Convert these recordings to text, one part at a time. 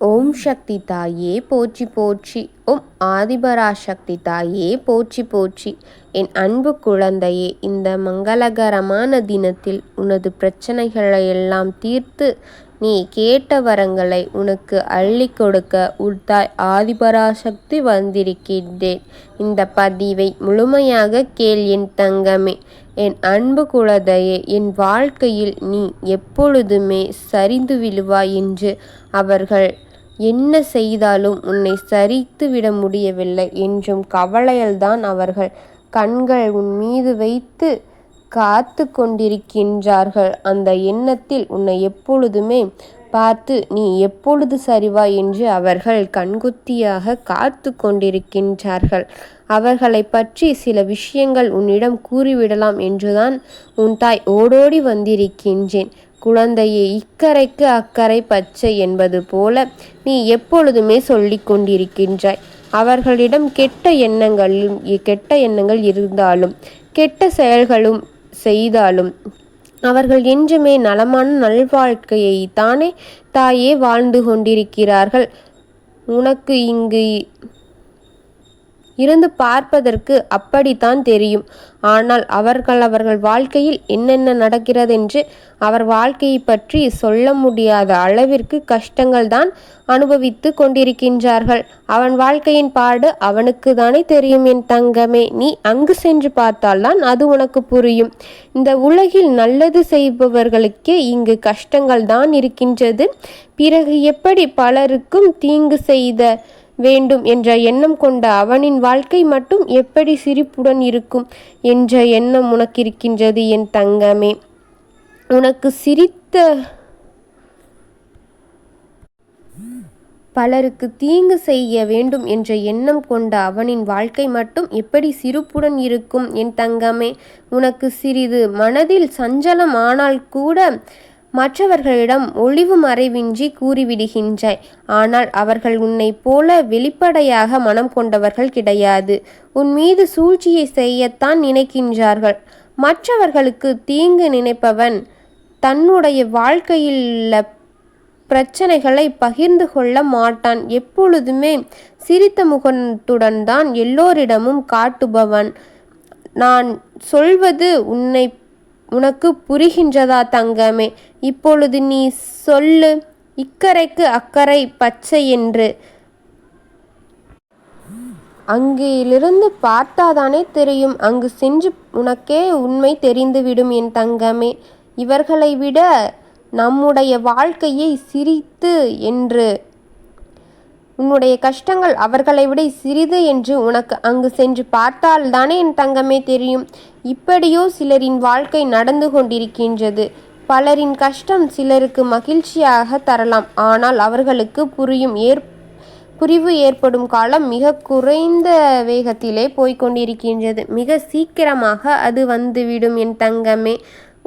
ஓம் சக்தி தாயே போற்றி போற்றி. ஓம் ஆதிபராசக்தி தாயே போற்றி போற்றி. என் அன்பு குழந்தையே இந்த மங்களகரமான தினத்தில் உனது பிரச்சனைகளை எல்லாம் தீர்த்து நீ கேட்ட வரங்களை உனக்கு அள்ளி கொடுக்க உள்தாய் ஆதிபராசக்தி வந்திருக்கின்றேன். இந்த பதிவை முழுமையாக கேள் என் தங்கமே. என் அன்பு குழந்தையே என் வாழ்க்கையில் நீ எப்பொழுதுமே சரிந்து விழுவாய் என்று அவர்கள் என்ன செய்தாலும் உன்னை சரித்து விட முடியவில்லை என்றும் கவலையில்தான் அவர்கள் கண்கள் உன் மீது வைத்து காத்து கொண்டிருக்கின்றார்கள். அந்த எண்ணத்தில் உன்னை எப்பொழுதுமே பார்த்து நீ எப்பொழுது சரிவா? என்று அவர்கள் கண்குத்தியாக காத்து கொண்டிருக்கின்றார்கள். அவர்களை பற்றி சில விஷயங்கள் உன்னிடம் கூறிவிடலாம் என்றுதான் உன் தாய் ஓடோடி வந்திருக்கின்றேன். குழந்தையை இக்கரைக்கு அக்கறை பச்சை என்பது போல நீ எப்பொழுதுமே சொல்லி கொண்டிருக்கின்றாய். அவர்களிடம் கெட்ட எண்ணங்களும் கெட்ட எண்ணங்கள் இருந்தாலும் கெட்ட செயல்களும் செய்தாலும் அவர்கள் என்றுமே நலமான நல்வாழ்க்கையை தானே தாயே வாழ்ந்து கொண்டிருக்கிறார்கள். உனக்கு இங்கு இருந்து பார்ப்பதற்கு அப்படித்தான் தெரியும். ஆனால் அவர்கள் அவர்கள் வாழ்க்கையில் என்னென்ன நடக்கிறதென்று அவர் வாழ்க்கையை பற்றி சொல்ல முடியாத அளவிற்கு கஷ்டங்கள் தான் அனுபவித்து கொண்டிருக்கின்றார்கள். அவன் வாழ்க்கையின் பாடு அவனுக்கு தானே தெரியும் என் தங்கமே நீ அங்கு சென்று பார்த்தால்தான் அது உனக்கு புரியும். இந்த உலகில் நல்லது செய்பவர்களுக்கே இங்கு கஷ்டங்கள் தான் இருக்கின்றது. பிறகு எப்படி பலருக்கும் தீங்கு செய்த வேண்டும் என்ற எண்ணம் கொண்ட அவனின் வாழ்க்கை மட்டும் எப்படி சிரிப்புடன் இருக்கும் என்ற எண்ணம் உனக்கிருக்கின்றது என் தங்கமே. உனக்கு சிரித்த பலருக்கு தீங்கு செய்ய வேண்டும் என்ற எண்ணம் கொண்ட அவனின் வாழ்க்கை மட்டும் எப்படி சிரிப்புடன் இருக்கும் என் தங்கமே. உனக்கு சிறிது மனதில் சஞ்சலம் ஆனால் கூட மற்றவர்களிடம் ஒளிவு மறைவின்றி கூறிவிடுகின்றாய். ஆனால் அவர்கள் உன்னை போல வெளிப்படையாக மனம் கொண்டவர்கள் கிடையாது. உன் மீது சூழ்ச்சியை செய்யத்தான் நினைக்கின்றார்கள். மற்றவர்களுக்கு தீங்கு நினைப்பவன் தன்னுடைய வாழ்க்கையில் உள்ள பிரச்சனைகளை பகிர்ந்து கொள்ள மாட்டான். எப்பொழுதுமே சிரித்த முகத்துடன் தான் எல்லோரிடமும் காட்டுபவன். நான் சொல்வது உன்னை உனக்கு புரிகின்றதா தங்கமே? இப்பொழுது நீ சொல்லு இக்கரைக்கு அக்கறை பச்சை என்று. அங்கிலிருந்து பார்த்தாதானே தெரியும் அங்கு சென்று உனக்கே உண்மை தெரிந்துவிடும் என் தங்கமே. இவர்களை விட நம்முடைய வாழ்க்கையை சிரித்து என்று. உன்னுடைய கஷ்டங்கள் அவர்களை விட சிறிது என்று உனக்கு அங்கு சென்று பார்த்தால் தானே என் தங்கமே தெரியும். இப்படியோ சிலரின் வாழ்க்கை நடந்து கொண்டிருக்கின்றது. பலரின் கஷ்டம் சிலருக்கு மகிழ்ச்சியாக தரலாம். ஆனால் அவர்களுக்கு புரியும் ஏற் புரிவு ஏற்படும் காலம் மிக குறைந்த வேகத்திலே போய்கொண்டிருக்கின்றது மிக சீக்கிரமாக அது வந்துவிடும் என் தங்கமே.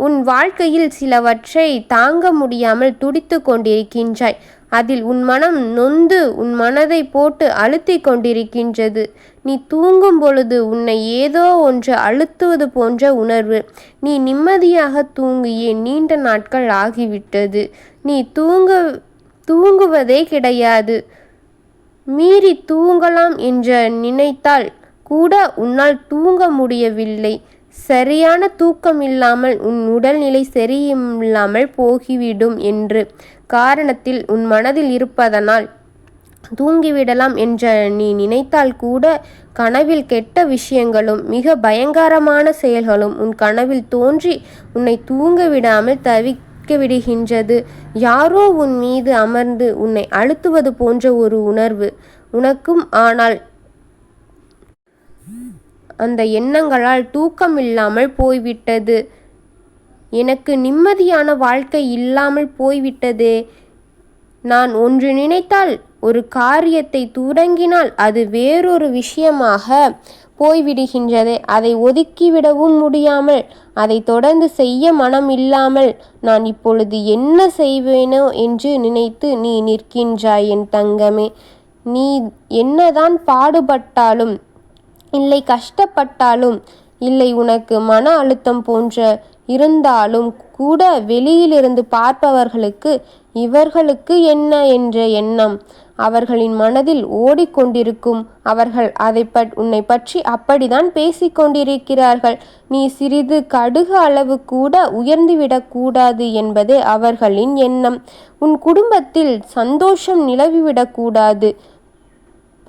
உன் வாழ்க்கையில் சிலவற்றை தாங்க முடியாமல் துடித்து கொண்டிருக்கின்றாய். அதில் உன் மனம் நொந்து உன் மனதை போட்டு அழுத்தி கொண்டிருக்கின்றது. நீ தூங்கும் பொழுது உன்னை ஏதோ ஒன்று அழுத்துவது போன்ற உணர்வு. நீ நிம்மதியாக தூங்கியே நீண்ட நாட்கள் ஆகிவிட்டது. நீ தூங்க தூங்குவதே கிடையாது. மீறி தூங்கலாம் என்று நினைத்தால் கூட உன்னால் தூங்க முடியவில்லை. சரியான தூக்கம் இல்லாமல் உன் உடல்நிலை சரியில்லாமல் போகிவிடும் என்று காரணத்தில் உன் மனதில் இருப்பதனால் தூங்கிவிடலாம் என்ற நீ நினைத்தால் கூட கனவில் கெட்ட விஷயங்களும் மிக பயங்கரமான செயல்களும் உன் கனவில் தோன்றி உன்னை தூங்க விடாமல் தவிக்க விடுகின்றது யாரோ உன் மீது அமர்ந்து உன்னை அழுத்துவது போன்ற ஒரு உணர்வு உனக்கும் ஆனால் அந்த எண்ணங்களால் தூக்கம் இல்லாமல் போய்விட்டது. எனக்கு நிம்மதியான வாழ்க்கை இல்லாமல் போய்விட்டதே. நான் ஒன்று நினைத்தால் ஒரு காரியத்தை தொடங்கினால் அது வேறொரு விஷயமாக போய்விடுகின்றது. அதை ஒதுக்கிவிடவும் முடியாமல் அதை தொடர்ந்து செய்ய மனம் இல்லாமல் நான் இப்பொழுது என்ன செய்வேனோ என்று நினைத்து நீ நிற்கின்றாய் என் தங்கமே. நீ என்னதான் பாடுபட்டாலும் இல்லை கஷ்டப்பட்டாலும் இல்லை உனக்கு மன அழுத்தம் போன்ற இருந்தாலும் கூட வெளியிலிருந்து பார்ப்பவர்களுக்கு இவர்களுக்கு என்ன என்ற எண்ணம்? அவர்களின் மனதில் ஓடிக்கொண்டிருக்கும் அவர்கள் அதை பட் உன்னை பற்றி அப்படிதான் பேசிக்கொண்டிருக்கிறார்கள் நீ சிறிது கடுகு அளவு கூட உயர்ந்துவிடக்கூடாது என்பதே அவர்களின் எண்ணம். உன் குடும்பத்தில் சந்தோஷம் நிலவிவிடக்கூடாது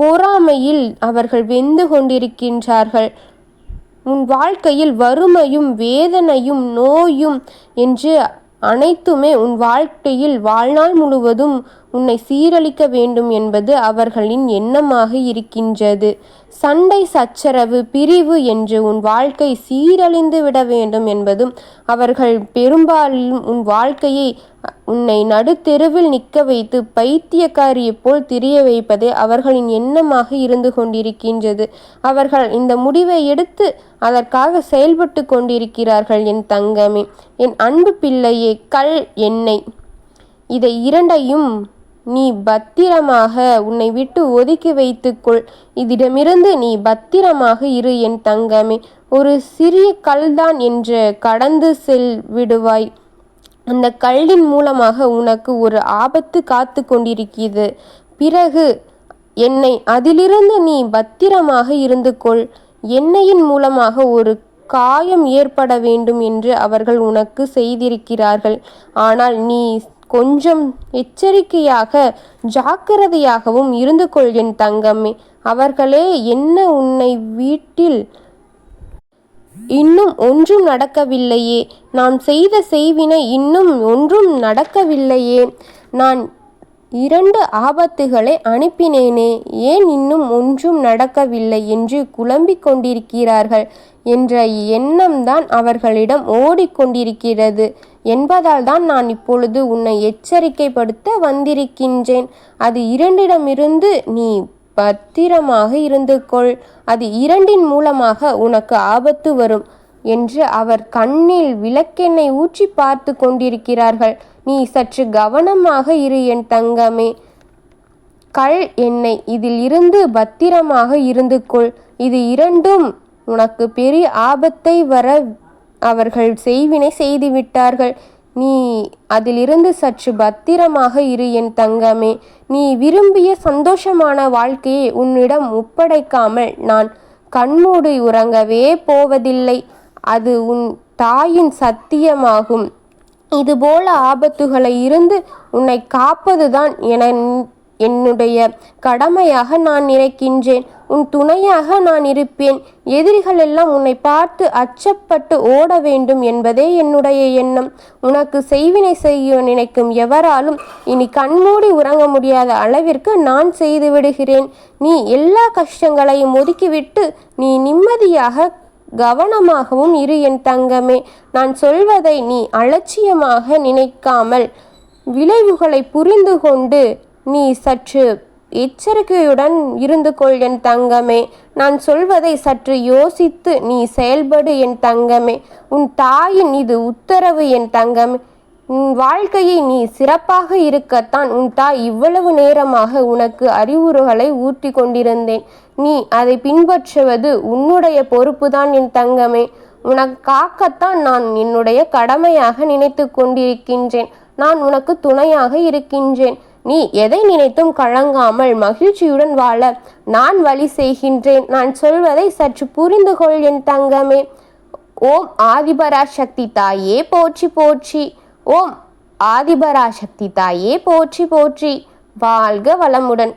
பொறாமையில் அவர்கள் வெந்து கொண்டிருக்கின்றார்கள். உன் வாழ்க்கையில் வறுமையும் வேதனையும் நோயும் என்று அனைத்துமே உன் வாழ்க்கையில் வாழ்நாள் முழுவதும் உன்னை சீரழிக்க வேண்டும் என்பது அவர்களின் எண்ணமாக இருக்கின்றது. சண்டை சச்சரவு பிரிவு என்று உன் வாழ்க்கை சீரழிந்து விட வேண்டும் என்பதும் அவர்கள் பெரும்பாலும் உன் வாழ்க்கையை உன்னை நடுத்தெருவில் நிற்க வைத்து பைத்தியக்காரியைப் போல் திரிய வைப்பதே அவர்களின் எண்ணமாக இருந்து கொண்டிருக்கின்றது. அவர்கள் இந்த முடிவை எடுத்து அதற்காக செயல்பட்டு கொண்டிருக்கிறார்கள் என் தங்கமே. என் அன்பு பிள்ளையே கல் எண்ணெய் இதை இரண்டையும் நீ பத்திரமாக உன்னை விட்டு ஒதுக்கி வைத்துக்கொள். இதிடமிருந்து நீ பத்திரமாக இரு என் தங்கமே. ஒரு சிறிய கல்தான் என்று கடந்து செல் விடுவாய். அந்த கல்லின் மூலமாக உனக்கு ஒரு ஆபத்து காத்து கொண்டிருக்கிறது. பிறகு என்னை அதிலிருந்து நீ பத்திரமாக இருந்து கொள். எண்ணெயின் மூலமாக ஒரு காயம் ஏற்பட வேண்டும் என்று அவர்கள் உனக்கு செய்திருக்கிறார்கள். ஆனால் நீ கொஞ்சம் எச்சரிக்கையாக ஜாக்கிரதையாகவும் இருந்து கொள் என் தங்கமே. அவர்களே என்ன உன்னை வீட்டில் இன்னும் ஒன்றும் நடக்கவில்லையே. நான் செய்த செய்வினை இன்னும் ஒன்றும் நடக்கவில்லையே. நான் இரண்டு ஆபத்துகளை அனுப்பினேனே. ஏன் இன்னும் ஒன்றும் நடக்கவில்லை என்று குழம்பிக் கொண்டிருக்கிறார்கள் என்ற எண்ணம்தான் அவர்களிடம் ஓடிக்கொண்டிருக்கிறது. என்பதால் தான் நான் இப்பொழுது உன்னை எச்சரிக்கைப்படுத்த வந்திருக்கின்றேன். அது இரண்டிடமிருந்து நீ பத்திரமாக இருந்து கொள். அது இரண்டின் மூலமாக உனக்கு ஆபத்து வரும் என்று அவர் கண்ணில் விளக்கெண்ணெய் ஊற்றி பார்த்து கொண்டிருக்கிறார்கள். நீ சற்று கவனமாக இரு என் தங்கமே. கல் எண்ணெய் இதில் இருந்து பத்திரமாக இருந்து கொள். இது இரண்டும் உனக்கு பெரிய ஆபத்தை வர அவர்கள் செய்வினை செய்துவிட்டார்கள். நீ அதிலிருந்து சற்று பத்திரமாக இரு என் தங்கமே. நீ விரும்பிய சந்தோஷமான வாழ்க்கையை உன்னிடம் ஒப்படைக்காமல் நான் கண்மூடி உறங்கவே போவதில்லை. அது உன் தாயின் சத்தியமாகும். இதுபோல ஆபத்துகளை இருந்து உன்னை காப்பதுதான் என என்னுடைய கடமையாக நான் நினைக்கின்றேன். உன் துணையாக நான் இருப்பேன். எதிரிகள் எல்லாம் உன்னை பார்த்து அச்சப்பட்டு ஓட வேண்டும் என்பதே என்னுடைய எண்ணம். உனக்கு செய்வினை செய்ய நினைக்கும் எவராலும் இனி கண்மூடி உறங்க முடியாத அளவிற்கு நான் செய்து விடுகிறேன். நீ எல்லா கஷ்டங்களையும் ஒதுக்கிவிட்டு நீ நிம்மதியாக கவனமாகவும் இரு என் தங்கமே. நான் சொல்வதை நீ அலட்சியமாக நினைக்காமல் விளைவுகளை புரிந்து கொண்டு நீ சற்று எச்சரிக்கையுடன் இருந்து கொள் என் தங்கமே. நான் சொல்வதை சற்று யோசித்து நீ செயல்படு என் தங்கமே. உன் தாயின் இது உத்தரவு என் தங்கமே. உன் வாழ்க்கையை நீ சிறப்பாக இருக்கத்தான் உன் தாய் இவ்வளவு நேரமாக உனக்கு அறிவுறுகளை ஊற்றி கொண்டிருந்தேன். நீ அதை பின்பற்றுவது உன்னுடைய பொறுப்புதான் என் தங்கமே. உனக்கு காக்கத்தான் நான் என்னுடைய கடமையாக நினைத்து கொண்டிருக்கின்றேன். நான் உனக்கு துணையாக இருக்கின்றேன். நீ எதை நினைத்தும் கலங்காமல் மகிழ்ச்சியுடன் வாழ நான் வழி செய்கின்றேன். நான் சொல்வதை சற்று புரிந்து கொள் என் தங்கமே. ஓம் ஆதிபராசக்தி தாயே போற்றி போற்றி. ஓம் ஆதிபராசக்தி தாயே போற்றி போற்றி. வாழ்க வளமுடன்.